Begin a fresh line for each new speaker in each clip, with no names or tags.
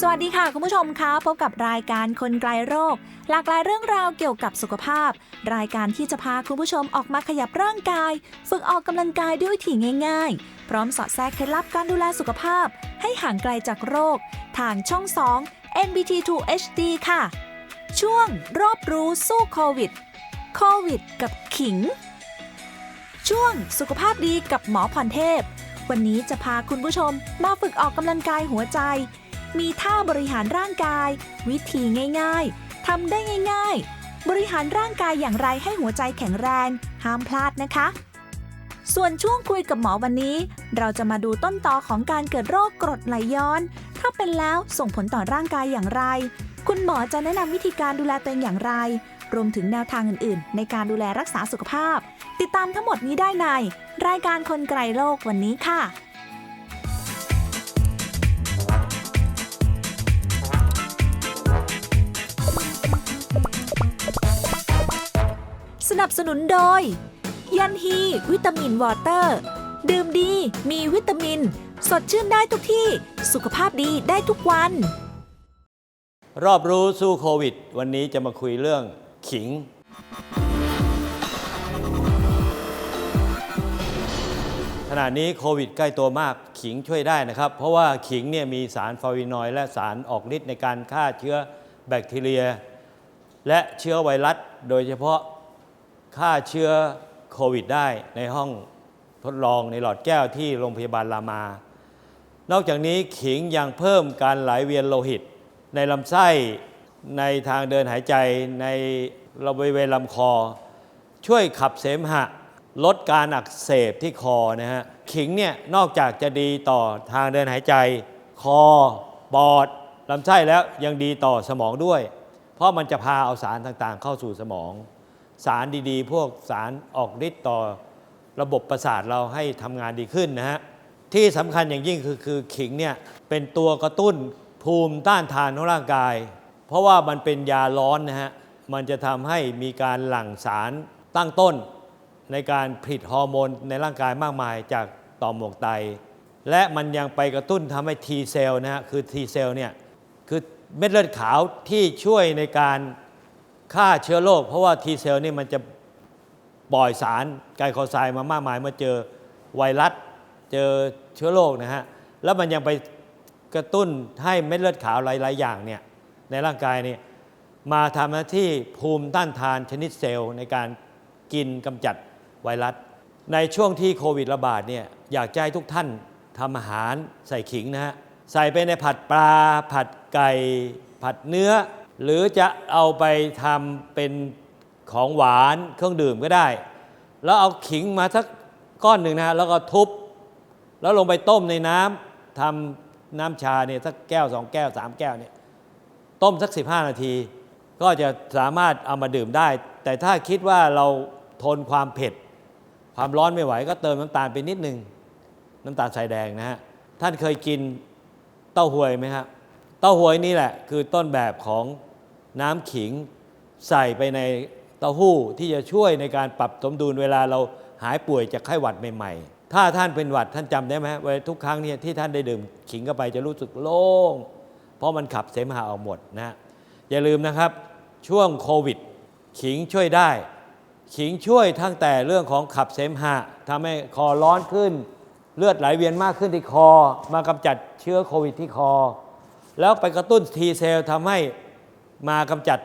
สวัสดีค่ะ คุณผู้ชมคะพบกับรายการคนไกลโรค หลากหลายเรื่องราวเกี่ยวกับสุขภาพ รายการที่จะพาคุณผู้ชมออกมาขยับร่างกาย ฝึกออกกำลังกายด้วยวิถีง่ายๆ พร้อมสอดแทรกเคล็ดลับการดูแลสุขภาพ ให้ห่างไกลจากโรค ทางช่อง 2 NBT2 HD ค่ะ ช่วงรอบรู้สู้โควิดโควิด กับขิง ช่วงสุขภาพดีกับหมอพรเทพ วันนี้จะพาคุณผู้ชมมาฝึกออกกำลังกายหัวใจ มีท่าบริหารร่างกาย วิธีง่ายๆทำได้ง่าย ๆ บริหารร่างกายอย่างไรให้หัวใจแข็งแรง ห้ามพลาดนะคะ ส่วนช่วงคุยกับหมอวันนี้ เราจะมาดูต้นตอของการเกิดโรคกรดไหลย้อน ถ้าเป็นแล้วส่งผลต่อร่างกายอย่างไร คุณหมอจะแนะนำวิธีการดูแลตัวเองอย่างไร รวมถึงแนวทางอื่นๆ ในการดูแลรักษาสุขภาพ ติดตามทั้งหมดนี้ได้ใน รายการคนไกลโรควันนี้ค่ะ นับสนุนโดย ยันฮี วิตามินวอเตอร์ ดื่มดีมีวิตามิน สดชื่นได้ทุกที่ สุขภาพดีได้ทุกวัน
รอบรู้สู้โควิด วันนี้จะมาคุยเรื่องขิง ขณะนี้โควิดใกล้ตัวมากขิงช่วยได้นะครับ เพราะว่าขิงเนี่ยมีสารฟลาวินอยด์และสารออกฤทธิ์ในการฆ่าเชื้อแบคทีเรีย และเชื้อไวรัส โดยเฉพาะ ฆ่าเชื้อโควิดได้ในห้องทดลองในหลอดแก้วที่โรงพยาบาลรามา นอกจากนี้ขิงยังเพิ่มการไหลเวียนโลหิต ในลำไส้ในทางเดินหายใจในระบริเวณลำคอ ช่วยขับเสมหะ ลดการอักเสบที่คอนะฮะขิงเนี่ยนอกจากจะดีต่อทางเดินหายใจ คอ ปอดลำไส้แล้วยังดีต่อสมองด้วย เพราะมันจะพาเอาสารต่างๆ เข้าสู่สมอง สารดีๆ พวกสารออกฤทธิ์ต่อระบบประสาทเราให้ทำงานดีขึ้นนะฮะที่สำคัญอย่างยิ่งคือคือขิงเนี่ยเป็นตัวกระตุ้นภูมิต้านทานของร่างกาย เพราะว่ามันเป็นยาร้อนนะฮะมันจะทำให้มีการหลั่งสารตั้งต้น ในการผลิตฮอร์โมนในร่างกายมากมายจากต่อมหมวกไต และมันยังไปกระตุ้นทำให้ T เซลล์นะฮะคือ T เซลล์เนี่ยคือเม็ดเลือดขาวที่ช่วยในการ ฆ่าเชื้อโรคเพราะว่า T เซลล์นี่มันจะปล่อยสารไกลโคไซด์มามากมายเมื่อเจอไวรัสเจอเชื้อโรคนะฮะแล้วมันยังไปกระตุ้นให้เม็ดเลือดขาวหลาย ๆ อย่างเนี่ยในร่างกายเนี่ยมาทำหน้าที่ภูมิต้านทานชนิดเซลล์ในการกินกำจัดไวรัส ในช่วงที่โควิดระบาดเนี่ยอยากจะให้ทุกท่านทำอาหารใส่ขิงนะฮะใส่ไปในผัดปลา ผัดไก่ ผัดเนื้อ หรือจะเอาไปทำเป็นของหวานเครื่องดื่มก็ได้ แล้วเอาขิงมาสักก้อนหนึ่งนะฮะแล้วก็ทุบ แล้วลงไปต้มในน้ำทำน้ำชาเนี่ยสักแก้วสองแก้วสามแก้วเนี่ยต้มสัก 15 นาที ก็จะสามารถเอามาดื่มได้ แต่ถ้าคิดว่าเราทนความเผ็ด ความร้อนไม่ไหว ก็เติมน้ำตาลไปนิดนึง น้ำตาลทรายแดงนะฮะท่านเคยกินเต้าหวยไหมครับเต้าหวยนี่แหละ คือต้นแบบของ น้ำขิงใส่ไปในเต้าหู้ที่จะช่วยในการปรับสมดุลเวลาเราหายป่วยจากไข้หวัดใหม่ๆ ถ้าท่านเป็นหวัดท่านจำได้ไหมว่าทุกครั้งเนี่ยที่ท่านได้ดื่มขิงเข้าไปจะรู้สึกโล่ง เพราะมันขับเสมหะออกหมดนะฮะอย่าลืมนะครับ ช่วงโควิด ขิงช่วยได้ ขิงช่วยทั้งแต่เรื่องของขับเสมหะทำให้คอร้อนขึ้น เลือดไหลเวียนมากขึ้นที่คอ มากำจัดเชื้อโควิดที่คอ แล้วไปกระตุ้นทีเซลล์ทำให้ มากำจัด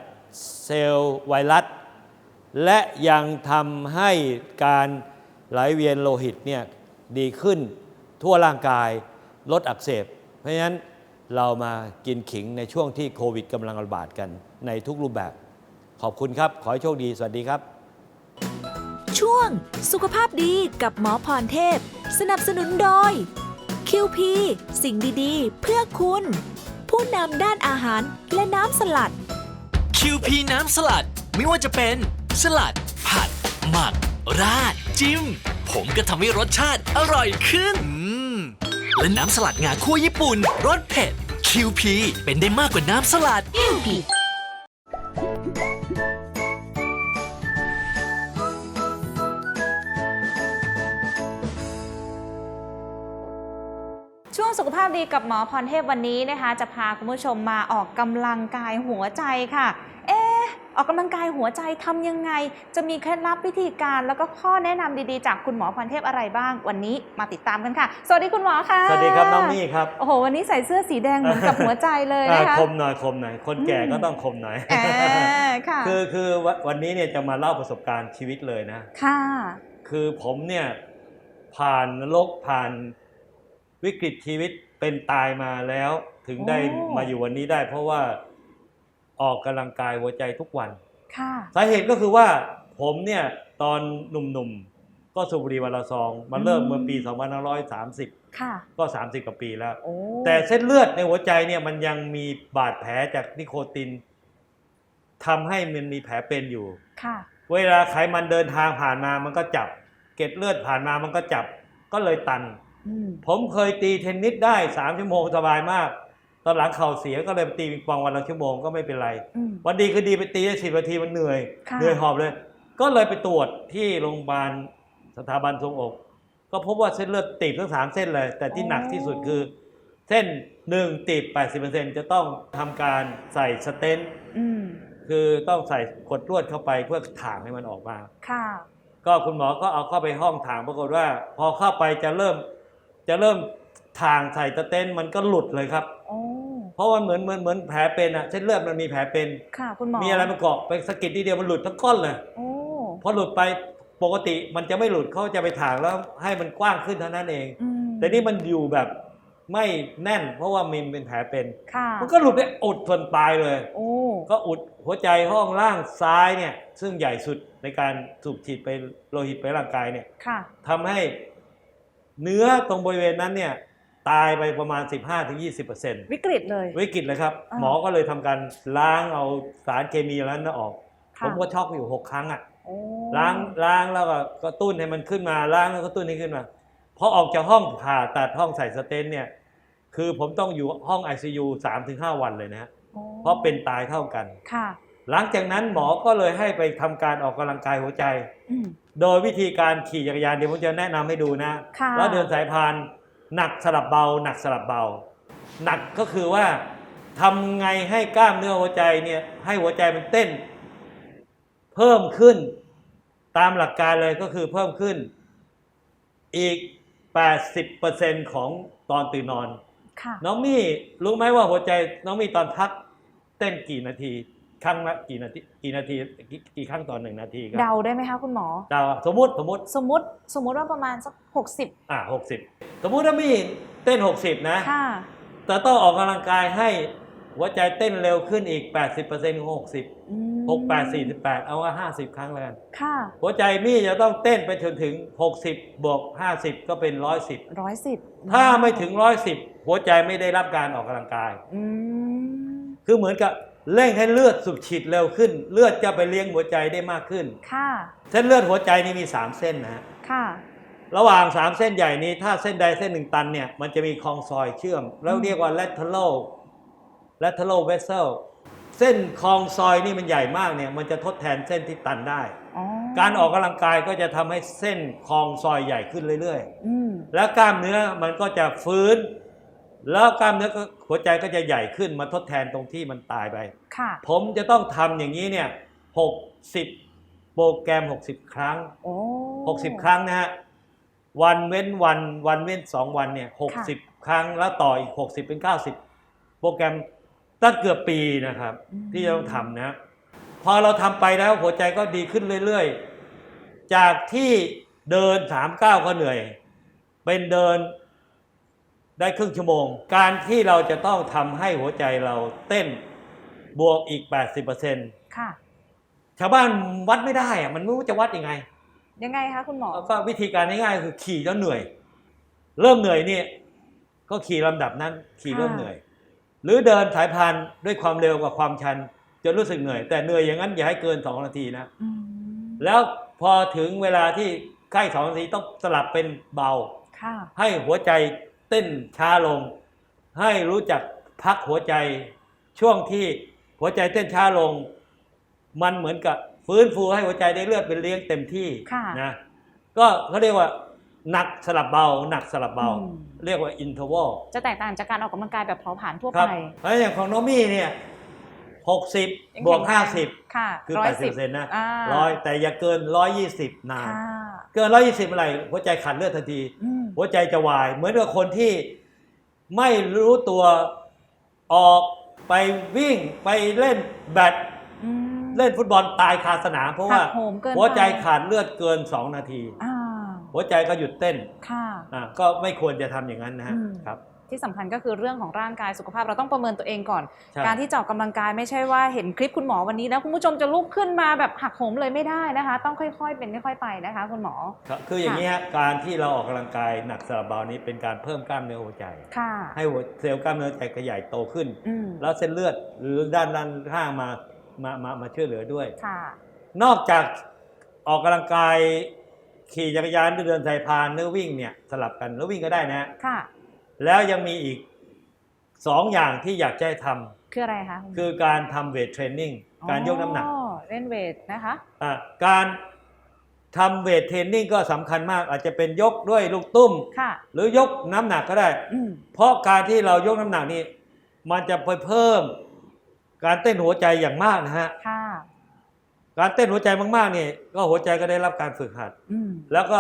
เซลล์ไวรัส และยังทำให้การไหลเวียนโลหิตเนี่ยดีขึ้นทั่วร่างกายลดอักเสบ เพราะฉะนั้นเรามากินขิงในช่วงที่โควิดกำลังระบาดกันในทุกรูปแบบ ขอบคุณครับ ขอให้โชคดี สวัสดีครับ
ช่วงสุขภาพดีกับหมอพรเทพ สนับสนุนโดย QP สิ่งดีๆ เพื่อคุณ ผู้นำด้านอาหารและน้ำสลัด
QP น้ำสลัดไม่ว่าจะเป็นสลัด ผัด หมัก ราด จิ้ม ผมก็ทำให้รสชาติอร่อยขึ้นอืมและน้ำสลัดงาคั่วญี่ปุ่นรสเผ็ด QP เป็นได้มากกว่าน้ำสลัด
ช่ วงสุขภาพดีกับหมอพรเทพวันนี้นะคะ จะพาคุณผู้ชมมาออกกำลังกายหัวใจค่ะ เอ๊ะออกกำลังกายหัวใจทำยังไง จะมีเคล็ดลับวิธีการแล้วก็ข้อแนะนำดีๆ จากคุณหมอพรเทพอะไรบ้าง วันนี้มาติดตามกันค่ะ สวัสดีคุณหมอค่ะ
สวัสดีครับน้องมี่ครับ
โอ้โห วันนี้ใส่เสื้อสีแดงเหมือนกับหัวใจเลยนะคะ
อ่าคมหน่อยคมหน่อย คนแก่ก็ต้องคมหน่อย
อ่าค่ะ
คือคือวันวันนี้เนี่ยจะมาเล่าประสบการณ์ชีวิตเลยนะ
ค่ะ
คือผมเนี่ยผ่านนรกผ่าน วิกฤตชีวิตเป็นตายมาแล้วถึงได้
โอ้
มาอยู่วันนี้ได้ เพราะว่าออกกำลังกายหัวใจทุกวัน
ค่ะ
สาเหตุก็คือว่าผมเนี่ยตอนหนุ่มๆ ก็สูบบุหรี่วันละซองมาเริ่ม
อืม
เมื่อปี 2530
ค่ะ
ก็ 30 กว่าปีแล้ว
โอ้
แต่เส้นเลือดในหัวใจเนี่ยมันยังมีบาดแผลจากนิโคตินทำให้มันมีแผลเป็นอยู่
ค่ะ
เวลาไขมันเดินทางผ่านมามันก็จับ เกล็ดเลือดผ่านมามันก็จับ ก็เลยตัน
อืม
ผมเคยตีเทนนิสได้สามชั่วโมงสบายมาก ตอนหลังเข่าเสียก็เลยไปตีปิงปองวันละชั่วโมงก็ไม่เป็นไร
อืม
วันดีคือดีไปตีได้สิบนาทีมันเหนื่อย
ค่ะ
เหนื่อยหอบเลย ก็เลยไปตรวจที่โรงพยาบาลสถาบันทรวงอก ก็พบว่าเส้นเลือดตีบทั้งสามเส้นเลย แต่ที่หนักที่สุดคือ เส้นหนึ่งตีบ80%จะต้องทำการใส่สเตนต์
อืม
คือต้องใส่กดลวดเข้าไปเพื่อถ่างให้มันออกมา
ค่ะ
ก็คุณหมอก็เอาเข้าไปห้องถ่างปรากฏว่า พอเข้าไปจะเริ่ม จะเริ่มถ่างใส่สเตนต์มันก็หลุดเลยครับ
โอ้
เพราะมันเหมือนเหมือนเหมือนแผลเป็นอะเส้นเลือดมันมีแผลเป็น
ค่ะคุณหมอ
มีอะไรมาเกาะไปสะกิดทีเดียวมันหลุดทั้งก้อนเลย
โอ้
พอหลุดไปปกติมันจะไม่หลุดเขาจะไปถ่างแล้วให้มันกว้างขึ้นเท่านั้นเอง
อืม
แต่นี่มันอยู่แบบไม่แน่น เพราะว่ามันเป็นแผลเป็น
ค่ะ
มันก็หลุดไปอุดส่วนปลายเลย
โอ้
ก็อุดหัวใจห้องล่างซ้ายเนี่ยซึ่งใหญ่สุดในการสูบฉีดไปโลหิตไปร่างกายเนี่ย
ค่ะ
ทำให้ เนื้อตรงบริเวณนั้นเนี่ยตายไปประมาณ 15-20%
วิกฤตเลย
วิกฤตเลยครับ
อ่า
หมอก็เลยทำการล้างเอาสารเคมีแล้วนั้นออกผ
ค่ะ
มก็ช็อกอยู่ 6 ครั้งอะ
โอ้
ล้างล้างแล้วก็กระตุ้นให้มันขึ้นมาล้างแล้วก็กระตุ้นให้ขึ้นมาพอออกจากห้องผ่าตัดห้องใส่สเตนต์เนี่ยคือผมต้องอยู่ห้อง ICU 3-5 วันเลยนะฮะ
โอ้
เพราะเป็นตายเท่ากัน
ค่ะ
หลังจากนั้นหมอก็เลยให้ไปทำการออกกำลังกายหัวใจ
อืม
โดยวิธีการขี่จักรยานเดี๋ยวผมจะแนะนำให้ดูนะ
ค่ะ
แล้วเดินสายพานหนักสลับเบา หนักสลับเบา หนักก็คือว่าทำไงให้กล้ามเนื้อหัวใจเนี่ยให้หัวใจมันเต้น เพิ่มขึ้นตามหลักการเลยก็คือเพิ่มขึ้นอีก 80%ของตอนตื่นนอน
ค่ะ
น้องมี่รู้ไหมว่าหัวใจน้องมี่ตอนพักเต้นกี่นาที ครั้งละกี่นาทีกี่นาทีกี่กี่ครั้งต่อหนึ่งนาทีครั
เดาได้ไหมคะคุณหมอ
เดาสมมุติสมมุติ
สมมติสมมติว่าประมาณสักหกสิบ
อ่าหกสิบสมมุติว่ามี่เต้นหกสิบนะ
ค่ะ
แต่ต้องออกกำลังกายให้หัวใจเต้นเร็วขึ้นอีก 80%ของ60
อืม
6 8 48 เอาว่า 50 ครั้งแล้วกัน
ค่ะ
หัวใจมี่จะต้องเต้นไปจนถึง 60 บวก 50 ก็เป็น 110
ร้อยสิบ
ถ้าไม่ถึง 110 หัวใจไม่ได้รับการออกกำลังกาย
อืม
คือเหมือนกับ เร่งให้เลือดสูบฉีดเร็วขึ้น เลือดจะไปเลี้ยงหัวใจได้มากขึ้น
ค่ะ
เส้นเลือดหัวใจนี่มี 3 เส้นนะฮะ
ค่ะ
ระหว่าง 3 เส้นใหญ่นี้ ถ้าเส้นใดเส้นหนึ่งตันเนี่ยมันจะมีคลองซอยเชื่อม แล้วเรียกว่า lateral lateral vessel เส้นคลองซอยนี่มันใหญ่มากเนี่ยมันจะทดแทนเส้นที่ตันได้
อ๋อ
การออกกำลังกายก็จะทำให้เส้นคลองซอยใหญ่ขึ้นเรื่อย
อืม
ๆ แล้วกล้ามเนื้อมันก็จะฟื้น แล้วกล้ามเนื้อก็หัวใจก็จะใหญ่ขึ้นมาทดแทนตรงที่มันตายไป
ค่ะ
ผมจะต้องทำอย่างนี้เนี่ย60โปรแกรม 60 ครั้ง
โอ้
60 ครั้งนะฮะ วันเว้นวันวันเว้น 2 วันเนี่ย
ค่ะ
60 ครั้งแล้วต่ออีก 60 เป็น 90 โปรแกรมตั้งเกือบปีนะครับ
อืม
ที่จะต้องทำนะ พอเราทำไปแล้วหัวใจก็ดีขึ้นเรื่อยๆ จากที่เดิน3ก้าวก็เหนื่อย เป็นเดิน ได้ครึ่งชั่วโมง การที่เราจะต้องทำให้หัวใจเราเต้นบวกอีก 80%
ค่ะ
ชาวบ้านวัดไม่ได้อะมันไม่รู้จะวัดยังไง
ยังไงคะคุณหมอ
ก็วิธีการง่ายๆคือขี่แล้วเหนื่อย เริ่มเหนื่อยนี่ก็ขี่ลำดับนั้น ขี่
ค่ะ
เริ่มเหนื่อย หรือเดินสายพานด้วยความเร็วกับความชันจะรู้สึกเหนื่อย แต่เหนื่อยอย่างนั้นอย่าให้เกิน 2 นาทีนะ
อืม
แล้วพอถึงเวลาที่ใกล้สองนาทีต้องสลับเป็นเบา
ค่ะ
ให้หัวใจ เต้นช้าลง ให้รู้จักพักหัวใจ ช่วงที่หัวใจเต้นช้าลง มันเหมือนกับฟื้นฟูให้หัวใจได้เลือดเป็นเลี้ยงเต็มที่
ค่ะ
นะก็เขาเรียกว่าหนักสลับเบา หนักสลับเบา
อืม
เรียกว่าอินเทอร์วล
จะแตกต่างจากการออกกำลังกายแบบเผาผลาญทั่ว
ครั
ไป
บเพราะอย่างของโนมี่เนี่ย หกสิบ
ยัง
บวก
แข็
ห้าง
แรง
สิบ
ค่ะ
คือ
ร้อ
แป
ย
ดสิ
สิ
บบเปอร์เซ็นต์นะ
อ่า
ร้อยแต่อย่าเกินร้อยยี่สิบนาน
ค่ะ
เกินร้อยยี่สิบอะไรหัวใจขาดเลือดทันที
อืม
หัวใจจะวาย เหมือนกับคนที่ไม่รู้ตัวออกไปวิ่งไปเล่นแบด
อืม
เล่นฟุตบอลตายคาสนามเพราะว่า
หักโหมเกินไป
หัวใจขาดเลือดเกิน 2 นาที
อ่า
หัวใจก็หยุดเต้น
ค่ะ
อะก็ไม่ควรจะทำอย่างนั้นนะฮะ
อืม
ครับ
ที่สำคัญก็คือเรื่องของร่างกายสุขภาพเราต้องประเมินตัวเองก่อน
ใช่
การที่จะออกกำลังกายไม่ใช่ว่าเห็นคลิปคุณหมอวันนี้แล้วคุณผู้ชมจะลุกขึ้นมาแบบหักโหมเลยไม่ได้นะคะ ต้องค่อยๆ เป็นค่อยๆไปนะคะ คุณหมอ
ครับคืออย่างนี้ฮะการที่เราออกกำลังกายหนักสลับเบานี้เป็นการเพิ่มกล้ามเนื้อหัวใจ
ค่ะ
ให้หัวเซลล์กล้ามเนื้อหัวใจขยายโตขึ้น
อืม
แล้วเส้นเลือดหรือด้านด้านข้างมามามามาช่วยเหลือด้วย
ค่ะ
นอกจากออกกำลังกายขี่จักรยานหรือเดินสายพานหรือวิ่งเนี่ยสลับกันแล้ววิ่งก็ได้นะ
ค่ะ
แล้วยังมีอีกสองอย่างที่อยากจะให้ท
คืออะไรคะำ
คือการทำเวทเทรนนิ่งการยกน้ำหนัก
อ๋อเล่นเวทนะคะ
อะการทำเวทเทรนนิ่งก็สำคัญมาก อาจจะเป็นยกด้วยลูกตุ้ม
ค่ะ
หรือยกน้ำหนักก็ได้
อืม
เพราะการที่เรายกน้ำหนักนี่มันจะไปเพิ่ม การเต้นหัวใจอย่างมากนะฮะ
ค่ะ
การเต้นหัวใจมากๆเนี่ยก็หัวใจก็ได้รับการฝึกหัด
อืม
แล้วก็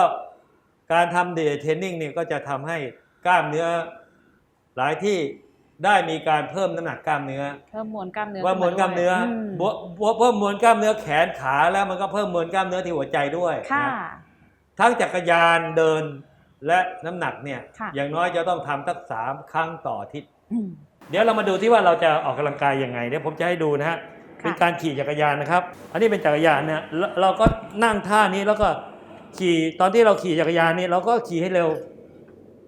การทำเดทเทรนนิ่งเนี่ยก็จะทำให้ กล้ามเนื้อ หลายที่ได้มีการเพิ่มน้ำหนักกล้ามเนื้อ
เพิ่มมวลกล้ามเนื้อ
ว่าม้วนกล้ามเนื้อ
ม
บวบวเพิ่มมวลกล้ามเนื้อแขนขาแล้วมันก็เพิ่มมวลกล้ามเนื้อที่หัวใจด้วย
ค่ะ
นะทั้งจักรยานเดินและน้ำหนักเนี่ย
ค่ะ
อย่างน้อยจะต้องทำสักสามครั้งต่ออาทิตย์
อืม
เดี๋ยวเรามาดูที่ว่าเราจะออกกำลังกายยังไงเดี๋ยวผมจะให้ดูนะฮะ
ค่ะ
เป็นการขี่จักรยานนะครับ อันนี้เป็นจักรยานเนี่ยเราเราก็นั่งท่านี้แล้วก็ขี่ตอนที่เราขี่จักรยานนี่เราก็ขี่ให้เร็ว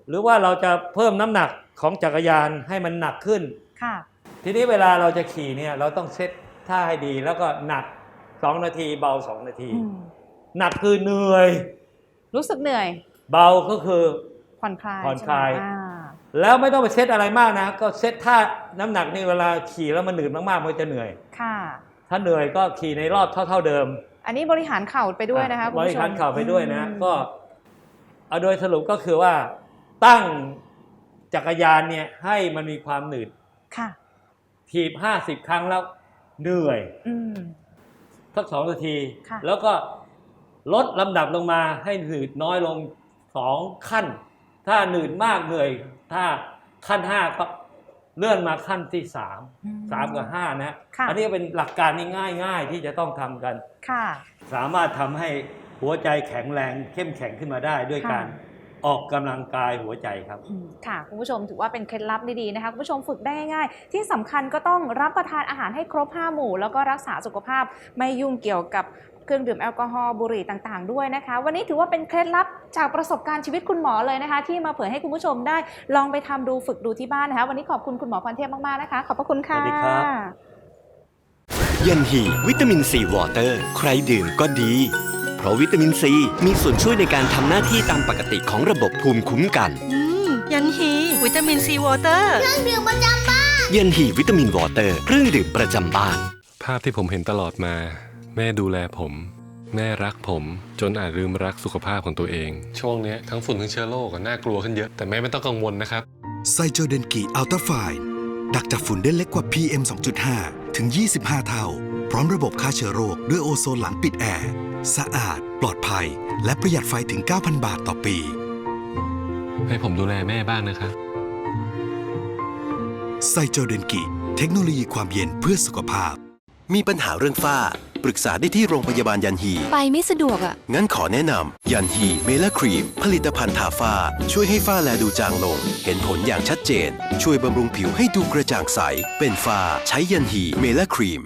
หรือว่าเราจะเพิ่มน้ำหนักของจักรยานให้มันหนักขึ้น
ค่ะ
ทีนี้เวลาเราจะขี่เนี่ยเราต้องเซตท่าให้ดี แล้วก็หนัก 2 นาที เบา 2 นาที
อืม
หนักคือเหนื่อย
รู้สึกเหนื่อย
เบาก็คือ
ผ่อนคลาย
ผ่อนคลาย
ใช่ไหมอ่า
แล้วไม่ต้องไปเซตอะไรมากนะ ก็เซตท่าน้ำหนักนี่เวลาขี่แล้วมันหนืดมากๆมันก็จะเหนื่อย
ค่ะ
ถ้าเหนื่อยก็ขี่ในรอบเท่า ๆเดิม
อันนี้บริหารเข่าไปด้วยนะคะคุณ
บ
ผู้ชม
ริหารเข่าไปด้วยนะ
อืม
ก็เอาโดยสรุปก็คือว่า ตั้งจักรยานเนี่ยให้มันมีความหนืด
ค่ะ
ถีบห้าสิบครั้งแล้วเหนื่อย
อืม
สักสองนาที
ค่ะ
แล้วก็ลดลำดับลงมาให้หนืดน้อยลงสองขั้น ถ้าหนืดมากเหนื่อย ถ้าขั้นห้าก็เลื่อนมาขั้นที่สาม
อืม
สามกับห้านะ
ค่ะ
อันี้เป็นหลักการนี่ง่ายๆที่จะต้องทำกัน
ค่ะ
สามารถทำให้หัวใจแข็งแรงเข้มแข็งขึ้นมาได้ด้วย
ค่ะ
การ ออกกำลังกายหัวใจครับ
อืมค่ะ คุณผู้ชมถือว่าเป็นเคล็ดลับดีๆนะคะ คุณผู้ชมฝึกได้ง่ายๆที่สำคัญก็ต้องรับประทานอาหารให้ครบ 5 หมู่ แล้วก็รักษาสุขภาพไม่ยุ่งเกี่ยวกับเครื่องดื่มแอลกอฮอล์บุหรี่ต่างๆ ด้วยนะคะ วันนี้ถือว่าเป็นเคล็ดลับจากประสบการณ์ชีวิตคุณหมอเลยนะคะ ที่มาเผยให้คุณผู้ชมได้ลองไปทำดูฝึกดูที่บ้านนะคะ วันนี้ขอบคุณคุณหมอพรเทพมากๆนะคะ ขอบพระคุณค่ะ
สวัสดีครับ
ยันฮีวิตามินซีวอเตอร์ ใครดื่มก็ดีเพ ราะวิตามินซี มีส่วนช่วยในการทำหน้าที่ตามปกติของระบบภูมิคุ้มกัน
อืม ยันฮีวิตามินซีวอเตอร์
ยันฮีวิตามินวอเตอร์เครื่องดื่มประจำบ้าน
ภาพที่ผมเห็นตลอดมา แม่ดูแลผม แม่รักผม จนอาจลืมรักสุขภาพของตัวเอง ช่วงเนี้ยทั้งฝุ่นทั้งเชื้อโรคอะน่ากลัวขึ้นเยอะ แต่แม่ไม่ต้องกังวลนะครับ
ไซโจเดนกิอัลตราไฟดักจับฝุ่นได้เล็กกว่า PM 2.5 ถึง 25 เท่า พร้อมระบบฆ่าเชื้อโรคด้วยโอโซนหลังปิดแอร์ สะอาด ปลอดภัย และประหยัดไฟถึง 9,000 บาทต่อปี
ให้ผมดูแลแม่บ้างนะครับ
ไซโจเดนกิ เทคโนโลยีความเย็นเพื่อสุขภาพ
มีปัญหาเรื่องฝ้า
ปรึกษาได้ที่โรงพยาบาลยันฮี
ไปไม่สะดวกอะ
งั้นขอแนะนำยันฮีเมลาครีม ผลิตภัณฑ์ทาฝ้า ช่วยให้ฝ้าแลดูจางลง เห็นผลอย่างชัดเจน ช่วยบำรุงผิวให้ดูกระจ่างใส เป็นฝ้า ใช้ยันฮีเมลาครีม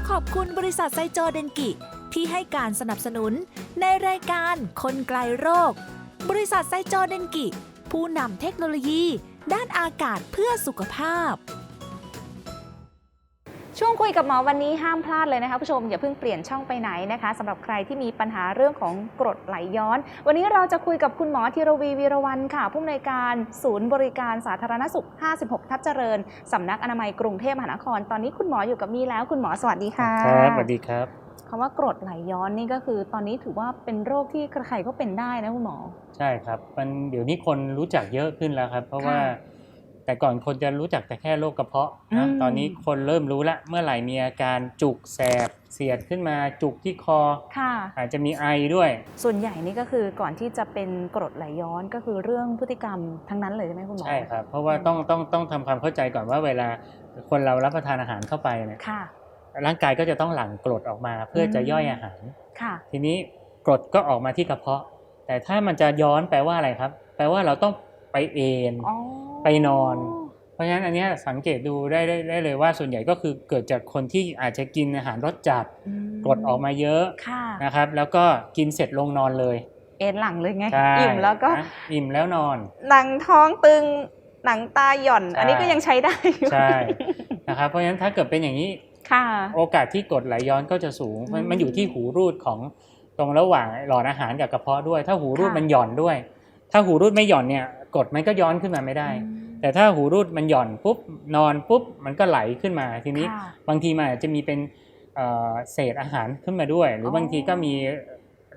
ขอขอบคุณบริษัทไซโจเดนกิ ที่ให้การสนับสนุนในรายการคนไกลโรค บริษัทไซโจเดนกิ ผู้นำเทคโนโลยี ด้านอากาศเพื่อสุขภาพ
ช่วงคุยกับหมอวันนี้ห้ามพลาดเลยนะคะผู้ชมอย่าเพิ่งเปลี่ยนช่องไปไหนนะคะสำหรับใครที่มีปัญหาเรื่องของกรดไหลย้อน วันนี้เราจะคุยกับคุณหมอธีรวีวีรวันค่ะ ผู้อำนวยการศูนย์บริการสาธารณสุข 56 ทับเจริญสำนักอนามัยกรุงเทพมหานคร ตอนนี้คุณหมออยู่กับมีแล้วคุณหมอสวัสดีค่ะ
ครับสวัสดีครับ
คำว่ากรดไหลย้อนนี่ก็คือ ตอนนี้ถือว่าเป็นโรคที่ใครๆก็เป็นได้นะคุณหมอ
ใช่ครับมันเดี๋ยวนี้คนรู้จักเยอะขึ้นแล้วครับ เพราะว่า
ค่ะ
แต่ก่อนคนจะรู้จักแต่แค่โรคกระเพาะ
อื
นะ
ม
ตอนนี้คนเริ่มรู้ละเมื่อไหร่มีอาการจุกแสบเสียดขึ้นมาจุกที่คอ
ค่ะ
อาจจะมีไอด้วย
ส่วนใหญ่นี่ก็คือก่อนที่จะเป็นกรดไหลย้อนก็คือเรื่องพฤติกรรมทั้งนั้นเลยใช่ไหมคุณหมอ
ใช่ครับเพราะว่าต้องต้องต้องทำความเข้าใจก่อนว่าเวลาคนเรารับประทานอาหารเข้าไปเนี่ย
ค่ะ
ร่างกายก็จะต้องหลั่งกรดออกมาเพื่อจะย่อยอาหาร
ค่ะ
ทีนี้กรดก็ออกมาที่กระเพาะ แต่ถ้ามันจะย้อนแปลว่าอะไรครับ แปลว่าเราต้อง ไปเอน
อ๋อ
ไปนอน เพราะฉะนั้นอันเนี้ยสังเกตดูได้ได้ได้เลยว่าส่วนใหญ่ก็คือเกิดจากคนที่อาจจะกินอาหารรสจัด
อืม
กรดออกมาเยอะ
ค่ะ
นะครับ แล้วก็กินเสร็จลงนอนเลย
เอ็นหลังเลยไง
ใช่
อิ่มแล้วก็
นะอิ่มแล้วนอน
หนังท้องตึงหนังตาหย่อน
ใช่
อันนี้ก็ยังใช้ได้อยู่
ใช่นะครับเพราะฉะนั้นถ้าเกิดเป็นอย่างนี้
ค่ะ
โอกาสที่กรดไหลย้อนก็จะสูงมัน
อืม
มันอยู่ที่หูรูดของตรงระหว่างหลอดอาหารกับกระเพาะด้วย ถ้าหูรูด
ค่ะ
มันหย่อนด้วย ถ้าหูรูดไม่หย่อนเนี่ย กรดมันก็ย้อนขึ้นมาไม่ได้
อืม
แต่ถ้าหูรูดมันหย่อนปุ๊บนอนปุ๊บมันก็ไหลขึ้นมาทีนี้
ค่ะ
บางทีมันอาจจะมีเป็นเอ่อเศษอาหารขึ้นมาด้วย หรืออ
อ
บางทีก็มี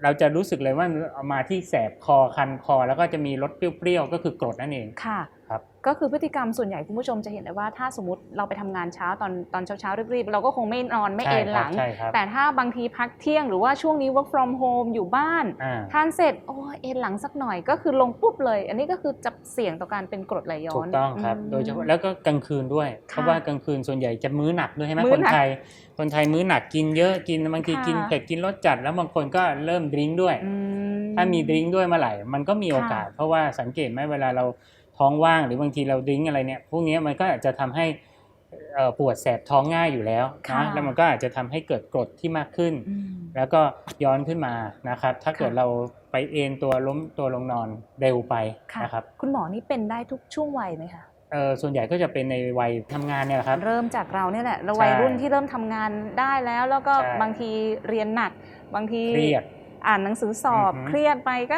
เราจะรู้สึกเลยว่าเอามาที่แสบคอคันคอ แล้วก็จะมีรสเปรี้ยวๆก็คือกรดนั่นเอง
ค่ะ
ครับ
ก็คือพฤติกรรมส่วนใหญ่คุณผู้ชมจะเห็นได้ว่าถ้าสมมติเราไปทำงานเช้าตอนตอนเช้าๆรีบๆเราก็คงไม่นอนไม่
ใช่
เอนหลัง
ครับใช่ครับ
แต่ถ้าบางทีพักเที่ยงหรือว่าช่วงนี้ work from home อยู่บ้าน
อ่า
ทานเสร็จโอ้ยเอนหลังสักหน่อยก็คือลงปุ๊บเลย อันนี้ก็คือจะเสี่ยงต่อการเป็นกรดไหลย้อ
ถู
น
กต้องครับ
ม
โดยเฉพาะแล้วก็กลางคืนด้วย เพราะว่ากลางคืนส่วนใหญ่จะมื้อหนักด้วยใช่ไหม
มื้
ค
อนหนัก
ไทยคนไทยมื้อหนักกินเยอะกินบางที
ค่ะ
กินเผ็ดกินรสจัด แล้วบางคนก็เริ่มดริ้งด้วย
อื
ถ้ามีดริ้งด้วยเมื่อไหร่มันก็มีโอกาส เพราะว่าสังเกตไหมเวลาเรา ท้องว่างหรือบางทีเราดริ้งอะไรเนี่ย พวกนี้มันก็อาจจะทำให้เอ่อปวดแสบท้องง่ายอยู่แล้ว
ค่ะ
นะแล้วมันก็อาจจะทำให้เกิดกรดที่มากขึ้น
อืม
แล้วก็ย้อนขึ้นมานะครับ ถ้าเกิด
ค่ะ
เราไปเอนตัวล้มตัวลงนอนเร็วไป
ค่ะ
นะครับ
คุณหมอนี่เป็นได้ทุกช่วงวัยไหมคะ
เออส่วนใหญ่ก็จะเป็นในวัยทำงานเนี่ยแหละครับ
เริ่มจากเราเนี่ยแหละเรา
ใช่
วัยรุ่นที่เริ่มทำงานได้แล้ว แล้วก็
ใช่
บางทีเรียนหนัก บางที
เครียด
อ่านหนังสือสอบ
อือหือ
เครียดไปก็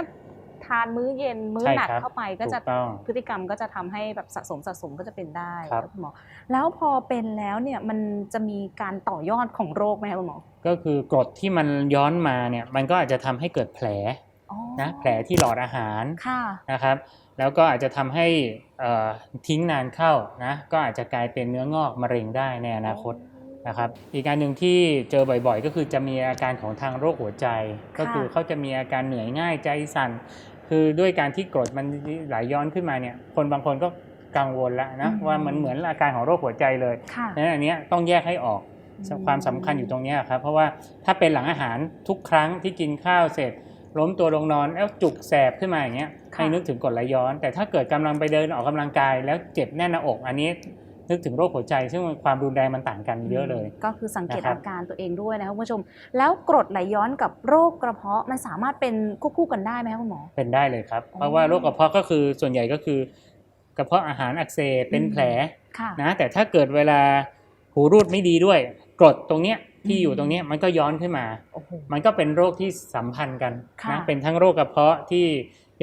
ทานมื้อเย็นมื้อ
ใช่
หนัก
ครับ
เข้าไปก็จะ
ถูกต้อง
พฤติกรรมก็จะทำให้แบบสะสมสะสมก็จะเป็นได้
ครับ
นะคุณหมอแล้วพอเป็นแล้วเนี่ยมันจะมีการต่อยอดของโรคไหมคะคุณหมอ
ก็คือกรดที่มันย้อนมาเนี่ยมันก็อาจจะทำให้เกิดแผล
อ๋อ
นะแผลที่หลอดอาหาร
ค่ะ
นะครับแล้วก็อาจจะทำให้เอ่อทิ้งนานเข้านะก็อาจจะกลายเป็นเนื้องอกมะเร็งได้ในอนาคตนะครับอีกการหนึ่งที่เจอบ่อยๆ ก็คือจะมีอาการของทางโรคหัวใจ ก็คือเขาจะมีอาการเหนื่อยง่ายใจสั่น คือด้วยการที่กรดมันไหลย้อนขึ้นมาเนี่ยคนบางคนก็กังวลแล้วนะ
อืม
ว่ามันเหมือนอาการของโรคหัวใจเลย
ค่ะ
นั้นอันเนี้ยต้องแยกให้ออก
อืม
ความสำคัญอยู่ตรงเนี้ยครับ เพราะว่าถ้าเป็นหลังอาหารทุกครั้งที่กินข้าวเสร็จ ล้มตัวลงนอนแล้วจุกแสบขึ้นมาอย่างเงี้ย
ค่ะ
ให้นึกถึงกรดไหลย้อน แต่ถ้าเกิดกำลังไปเดินออกกำลังกายแล้วเจ็บแน่นหน้าอกอันนี้ นึกถึงโรคหัวใจ ซึ่งมันความรุนแรงมันต่างกันเยอะเลย
ก็คือสังเกต
นะครับ
อาการตัวเองด้วยนะคะคุณผู้ชม แล้วกรดไหลย้อนกับโรคกระเพาะมันสามารถเป็นควบคู่กันได้ไหมคะคุณหมอ
เป็นได้เลยครับ
อ๋อ
เพราะว่าโรคกระเพาะก็คือส่วนใหญ่ก็คือกระเพาะอาหารอักเสบเป็นแผล
ค่ะ
นะแต่ถ้าเกิดเวลาหูรูดไม่ดีด้วย กรดตรงเนี้ยที่
อืม
อยู่ตรงเนี้ยมันก็ย้อนขึ้นมา
โอ้โห
มันก็เป็นโรคที่สัมพันธ์กัน
ค่ะ
นะ เป็นทั้งโรคกระเพาะที่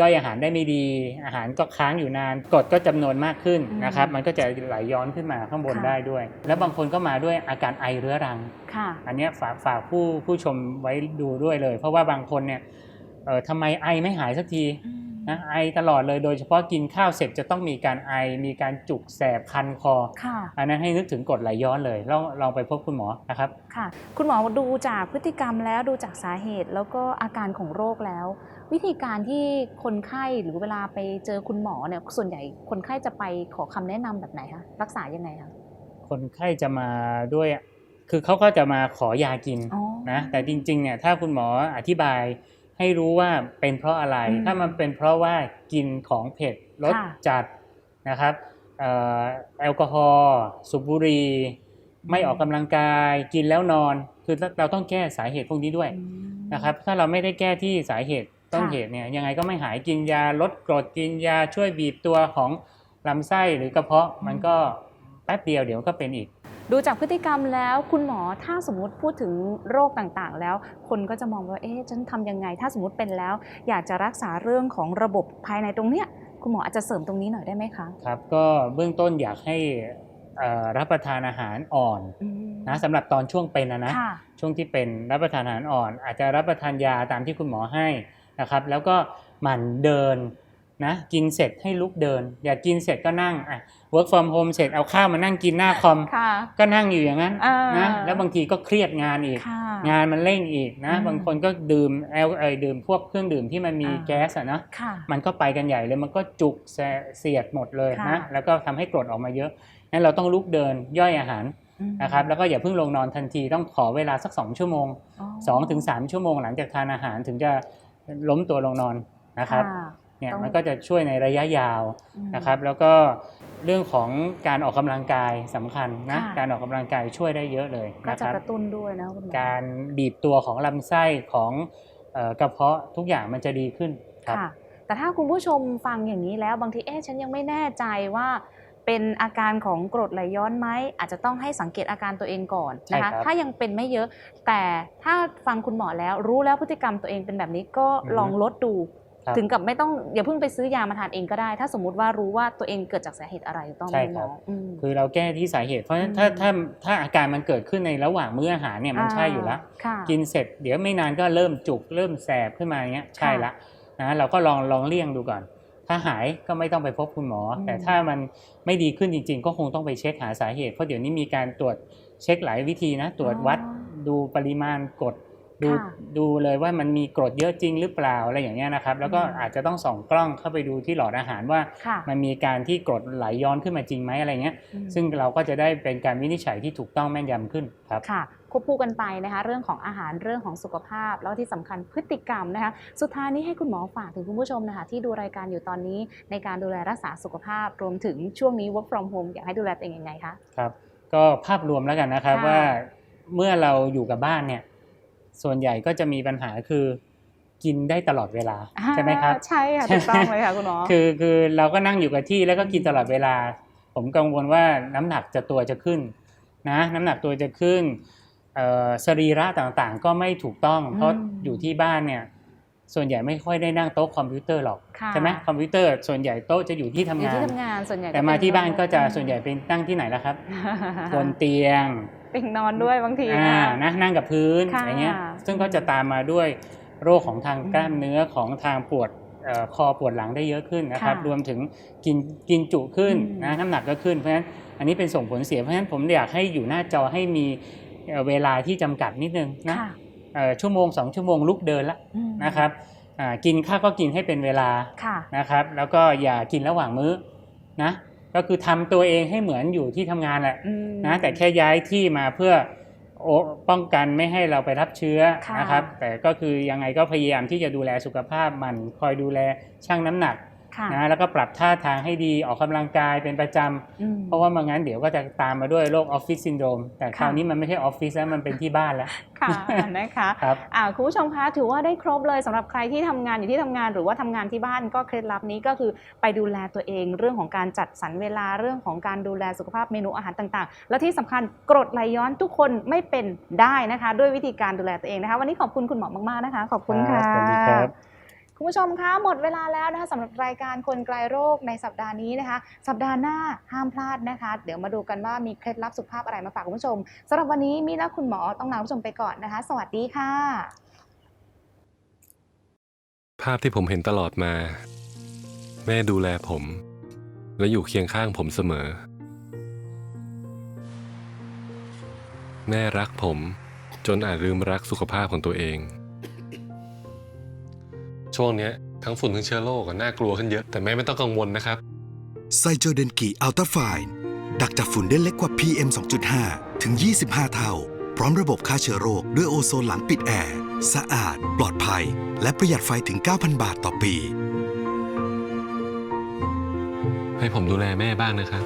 ย่อยอาหารได้ไม่ดี อาหารก็ค้างอยู่นานกรดก็จำนวนมากขึ้นนะครับ มันก็จะไหลย้อนขึ้นมาข้างบนได้ด้วย แล้วบางคนก็มาด้วยอาการไอเรื้อรัง
ค่ะ
อันเนี้ยฝากฝากผู้ผู้ชมไว้ดูด้วยเลย เพราะว่าบางคนเนี่ยเออทำไมไอไม่หายสักที
อืม
นะไอตลอดเลยโดยเฉพาะกินข้าวเสร็จจะต้องมีการไอมีการจุกแสบคันคอ
ค่ะ
อันนั้นให้นึกถึงกรดไหลย้อนเลยลองลองไปพบคุณหมอนะครับ
ค่ะ คุณหมอดูจากพฤติกรรมแล้วดูจากสาเหตุแล้วก็อาการของโรคแล้ววิธีการที่คนไข้หรือเวลาไปเจอคุณหมอเนี่ยส่วนใหญ่คนไข้จะไปขอคำแนะนำแบบไหนคะรักษายังไงคะ
คนไข้จะมาด้วย คือเขาก็จะมาขอยากิน
อ๋อ
นะแต่จริงๆเนี่ยถ้าคุณหมออธิบายให้รู้ว่าเป็นเพราะอะไร
อืม
ถ้ามันเป็นเพราะว่ากินของเผ็ดรส
ค่ะ
จัดนะครับเอ่อแอลกอฮอล์สูบบุหรี่ไม่ออกกำลังกายกินแล้วนอน คือเราต้องแก้สาเหตุพวกนี้ด้วย
อืม
นะครับ ถ้าเราไม่ได้แก้ที่สาเหตุ ต้น
ค่ะ
เหตุเนี่ยยังไงก็ไม่หายกินยาลดกรดกินยาช่วยบีบตัวของลำไส้หรือกระเพาะมันก็แป๊บเดียวเดี๋ยวก็เป็นอีก
ดูจากพฤติกรรมแล้วคุณหมอถ้าสมมุติพูดถึงโรคต่างๆ แล้ว คนก็จะมองว่าเอ๊ะฉันทำยังไง ถ้าสมมติเป็นแล้ว อยากจะรักษาเรื่องของระบบภายในตรงเนี้ยคุณหมออาจจะเสริมตรงนี้หน่อยได้ไหมคะ
ครับก็เบื้องต้นอยากให้เอ่อรับประทานอาหารอ่อน
อืม
นะสำหรับตอนช่วงเป็นนะนะ
ค่ะ
ช่วงที่เป็นรับประทานอาหารอ่อน อาจจะรับประทานยาตามที่คุณหมอให้ นะครับแล้วก็หมั่นเดินนะกินเสร็จให้ลุกเดิน อย่ากินเสร็จก็นั่งอะ work from home เสร็จเอาข้าวมานั่งกินหน้าคอม
ค่ะ
ก็นั่งอยู่อย่างนั้น
อ่าน
นะแล้วบางทีก็เครียดงานอีก
ค่ะ
งานมันเร่งอีกนะ
อืม
บางคนก็ดื่มแอลเอยดื่มพวกเครื่องดื่มที่มันมี
อ่า
แก๊สอะนะ
ค่ะ
มันก็ไปกันใหญ่เลยมันก็จุกแสเสียดหมดเลย
ค่ะ
นะแล้วก็ทำให้กรดออกมาเยอะงั้นเราต้องลุกเดินย่อยอาหาร
อืม
นะครับแล้วก็อย่าเพิ่งลงนอนทันทีต้องขอเวลาสัก 2 ชั่วโมง
อ๋อ
2-3ถึงชั่วโมงหลังจากทานอาหารถึงจะ ล้มตัวลงนอนนะครับ
ค่ะ
เนี่ย
ต้อง
มันก็จะช่วยในระยะยาว
อืม
นะครับ แล้วก็เรื่องของการออกกำลังกายสำคัญนะ
ค่ะ
การออกกำลังกายช่วยได้เยอะเลย
ก็
นะค
จะ
รับ
กระตุ้นด้วยนะคุณหมอ
การบีบตัวของลำไส้ของเอ่อกระเพาะทุกอย่างมันจะดีขึ้นครับ
ค่ะแต่ถ้าคุณผู้ชมฟังอย่างนี้แล้วบางทีเอ๊ะฉันยังไม่แน่ใจว่า เป็นอาการของกรดไหลย้อนไหมอาจจะต้องให้สังเกตอาการตัวเองก่อนนะคะ
ใช่ครับ
ถ้ายังเป็นไม่เยอะ แต่ถ้าฟังคุณหมอแล้วรู้แล้วพฤติกรรมตัวเองเป็นแบบนี้ก็ลองลดดู
ครับ
ถึงกับไม่ต้องอย่าเพิ่งไปซื้อยามาทานเองก็ได้ ถ้าสมมุติว่ารู้ว่าตัวเองเกิดจากสาเหตุอะไรถูกต้องไหม
ใช่
คุณห
ค
ม
รั
อบอืม
คือเราแก้ที่สาเหตุเพราะฉะนั้น
อืม
ถ้าถ้าถ้าอาการมันเกิดขึ้นในระหว่างมื้ออาหารเนี่ยมันใช่อยู่แล้ว
ค่ะ
กินเสร็จเดี๋ยวไม่นานก็เริ่มจุกเริ่มแสบขึ้นมาอย่างเงี้ยใช่ละนะเราก็ลองลองเลี่ยงดูก่อน ถ้าหายก็ไม่ต้องไปพบคุณหมอ
อืม
แต่ถ้ามันไม่ดีขึ้นจริง ๆ ก็คงต้องไปเช็คหาสาเหตุ เพราะเดี๋ยวนี้มีการตรวจเช็คหลายวิธีนะ ตรวจวัดดูปริมาณกรดดู
ค่ะ
ดูเลยว่ามันมีกรดเยอะจริงหรือเปล่าอะไรอย่างเงี้ยนะครับ แล้วก็
อืม
อาจจะต้องส่องกล้องเข้าไปดูที่หลอดอาหารว่า
ค่ะ
มันมีการที่กรดไหลย้อนขึ้นมาจริงไหมอะไรเงี้ย
อืม
ซึ่งเราก็จะได้เป็นการวินิจฉัยที่ถูกต้องแม่นยำขึ้นครับ
ค่ะควบคู่กันไปนะคะ เรื่องของอาหารเรื่องของสุขภาพ แล้วที่สำคัญพฤติกรรมนะคะ สุดท้ายนี้ให้คุณหมอฝากถึงคุณผู้ชมนะคะ ที่ดูรายการอยู่ตอนนี้ในการดูแลรักษาสุขภาพ รวมถึงช่วงนี้ work from home อยากให้ดูแลตัวเองยังไงคะ
ครับก็ภาพรวมแล้วกันนะครับ
ค่ะ
ว่าเมื่อเราอยู่กับบ้านเนี่ย ส่วนใหญ่ก็จะมีปัญหาคือกินได้ตลอดเวลาใช่ไหมครับ
ใช่ค่ะถูกต้องเลยค่ะคุณหมอ
คือคือเราก็นั่งอยู่กับที่แล้วก็กินตลอดเวลา ผมกังวลว่าน้ำหนักจะตัวจะขึ้นนะ น้ำหนักตัวจะขึ้นเอ่อ สรีระต่างๆ ก็ไม่ถูกต้อง เพราะ
อืม
อยู่ที่บ้านเนี่ยส่วนใหญ่ไม่ค่อยได้นั่งโต๊ะคอมพิวเตอร์หรอก
ค่ะ
ใช่ไหมคอมพิวเตอร์ส่วนใหญ่โต๊ะจะอยู่ที่ทำ
อยู่
งาน
ที่ทำงานส่วนใหญ่
แต่มาที่บ้านก็จะส่วนใหญ่เป็นนั่งที่ไหนล่ะครับบนเตียง
เป็นนอนด้วยบางที
อ่า
ค่ะ
นะนั่งกับพื้น
ค่ะ
อะไรเงี้ยซึ่งก็จะตามมาด้วยโรคของทางกล้ามเนื้อของทางปวดเอ่อคอปวดหลังได้เยอะขึ้นนะครับ
ค่ะ
รวมถึงกินกินจุขึ้น
อืม
นะน้ำหนักก็ขึ้นเพราะฉะนั้นอันนี้เป็นส่งผลเสียเพราะฉะนั้นผมอยากให้อยู่หน้าจอให้มี เอ่อเวลาที่จำกัดนิดนึงนะ
ค่ะ
เอ่อชั่วโมงสองชั่วโมงลุกเดินละ
อืม
นะครับอ่ากินข้าวก็กินให้เป็นเวลา
ค่ะ
นะครับ แล้วก็อย่ากินระหว่างมื้อนะก็คือทำตัวเองให้เหมือนอยู่ที่ทำงานแหละ
อืม
นะแต่แค่ย้ายที่มาเพื่อโอป้องกันไม่ให้เราไปรับเชื้อ
ค่ะ
นะครับ แต่ก็คือยังไงก็พยายามที่จะดูแลสุขภาพมันคอยดูแลชั่งน้ำหนัก
ค่ะ
นะแล้วก็ปรับท่าทางให้ดีออกกำลังกายเป็นประจ
อืมำ
เพราะว่าไมางั้นเดี๋ยวก็จะตามมาด้วยโรคออฟฟิศซินโดรมแต่คราวนี้มันไม่ใช่ออฟฟิศแล้วมันเป็นที่บ้านแล้ว
ค่ะนะคะ
ครับ
อ่าคุณผู้ชมคะถือว่าได้ครบเลยสำหรับใครที่ทำงานอยู่ที่ทำงานหรือว่าทำงานที่บ้านก็เคล็ดลับนี้ก็คือไปดูแลตัวเองเรื่องของการจัดสรรเวลาเรื่องของการดูแลสุขภาพเมนูอาหารต่างๆ และที่สำคัญกรดไหลย้อนทุกคนไม่เป็นได้นะคะ ด้วยวิธีการดูแลตัวเองนะคะ วันนี้ขอบคุณคุณหมอมากๆนะคะ ขอบคุณค่ะ
สวัสดีครับ
คุณผู้ชมคะหมดเวลาแล้วนะคะสำหรับรายการคนไกลโรคในสัปดาห์นี้นะคะ สัปดาห์หน้าห้ามพลาดนะคะ เดี๋ยวมาดูกันว่ามีเคล็ดลับสุขภาพอะไรมาฝากคุณผู้ชมสำหรับวันนี้มีและคุณหมอต้องลาคุณผู้ชมไปก่อนนะคะ สวัสดีค่ะ
ภาพที่ผมเห็นตลอดมา แม่ดูแลผม และอยู่เคียงข้างผมเสมอ แม่รักผม จนอาจลืมรักสุขภาพของตัวเอง ช่วงเนี้ยทั้งฝุ่นทั้งเชื้อโรคอะน่ากลัวขึ้นเยอะ แต่แม่ไม่ต้องกังวลนะครับ
ไซโจเดนกิอัลตราไฟน์ดักจับฝุ่นได้เล็กกว่า PM 2.5 ถึง 25 เท่า พร้อมระบบฆ่าเชื้อโรคด้วยโอโซนหลังปิดแอร์ สะอาด ปลอดภัย และประหยัดไฟถึง 9,000 บาทต่อปี
ให้ผมดูแลแม่บ้างนะครับ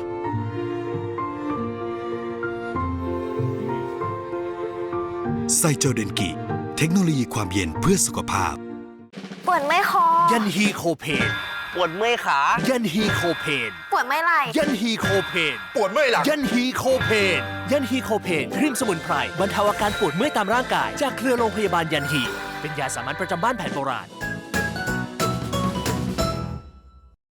ไซโจเดนกิ เทคโนโลยีความเย็นเพื่อสุขภาพ
ปวดไม่คอ
ยันฮีโคเพน
ปวดเมื่อยขา
ยันฮีโคเพน
ปวดไม่ไหล่
ยันฮีโคเพน
ปวดเมื่อยหลัง
ยันฮีโคเพน ยันฮีโคเพนครีมสมุนไพรบรรเทาอาการปวดเมื่อยตามร่างกาย จากเครือโรงพยาบาลยันฮี เป็นยาสามัญประจำบ้านแผนโบราณ